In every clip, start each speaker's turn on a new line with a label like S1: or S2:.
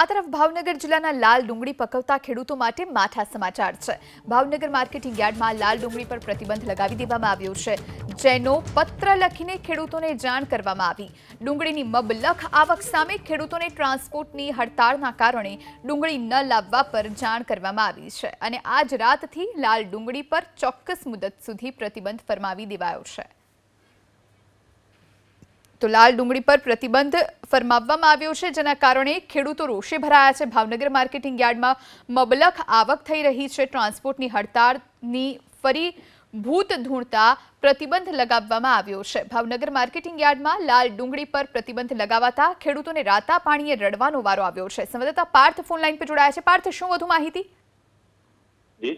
S1: આ તરફ ભાવનગર જિલ્લાના લાલ ડુંગળી પકવતા ખેડૂતો માટે માઠા સમાચાર છે. ભાવનગર માર્કેટિંગ યાર્ડમાં લાલ ડુંગળી પર પ્રતિબંધ લગાવી દેવામાં આવ્યો છે. જેનો પત્ર લખીને ખેડૂતોને જાણ કરવામાં આવી. ડુંગળીની મબલખ આવક સામે ખેડૂતોને ટ્રાન્સપોર્ટની હડતાળના કારણે ડુંગળી ન લાવવા પર જાણ કરવામાં આવી છે અને આજ રાતથી લાલ ડુંગળી પર ચોક્કસ મુદત સુધી પ્રતિબંધ ફરમાવી દેવાયો છે. તો લાલ ડુંગળી પર પ્રતિબંધ ફરમાવવામાં આવ્યો છે, જેના કારણે ખેડૂતો રોષે ભરાયા છે. ભાવનગર માર્કેટિંગ યાર્ડમાં મબલખ આવક થઈ રહી છે. ટ્રાન્સપોર્ટની હડતાળની ફરી ભૂત ધૂણતા પ્રતિબંધ લગાવવામાં આવ્યો છે. ભાવનગર માર્કેટિંગ યાર્ડમાં લાલ ડુંગળી પર પ્રતિબંધ લગાવાતા ખેડૂતોને રાતા પાણીએ રડવાનો વારો આવ્યો છે. સંવાદદાતા પાર્થ ફોન લાઈન પર જોડાયા છે. પાર્થ, શું વધુ માહિતી?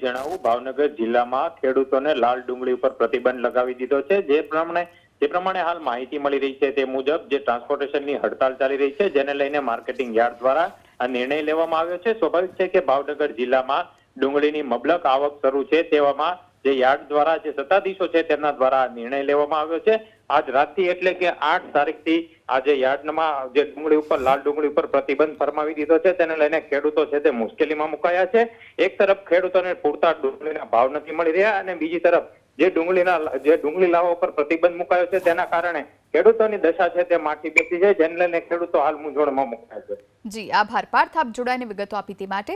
S2: જણાવું. ભાવનગર જિલ્લામાં ખેડૂતોને લાલ ડુંગળી ઉપર પ્રતિબંધ લગાવી દીધો છે. જે પ્રમાણે જે પ્રમાણે હાલ માહિતી મળી રહી છે તે મુજબ જે ટ્રાન્સપોર્ટેશનની હડતાલ ચાલી રહી છે, જેને લઈને માર્કેટિંગ યાર્ડ દ્વારા આ નિર્ણય લેવામાં આવ્યો છે. સ્વાભાવિક છે કે ભાવનગર જિલ્લામાં ડુંગળીની મબલક આવક શરૂ છે તેવામાં જે યાર્ડ દ્વારા જે સત્તાધીશો છે તેમના દ્વારા નિર્ણય લેવામાં આવ્યો છે. આજ રાતથી એટલે કે આઠ તારીખથી આજે યાર્ડમાં જે ડુંગળી ઉપર, લાલ ડુંગળી ઉપર પ્રતિબંધ ફરમાવી દીધો છે, તેને લઈને ખેડૂતો છે તે મુશ્કેલીમાં મુકાયા છે. એક તરફ ખેડૂતોને પૂરતા ડુંગળીના ભાવ નથી મળી રહ્યા અને બીજી તરફ જે ડુંગળીના જે ડુંગળી લાવવા ઉપર પ્રતિબંધ મુકાયો છે, તેના કારણે ખેડૂતોની દશા છે તે માઠી બેસી છે જેને લઈને ખેડૂતો હાલ મૂંઝવણમાં મુકાયા છે.
S1: જી, આભાર. પાર્થ, આપ જોડાઈને વિગતો આપી તે માટે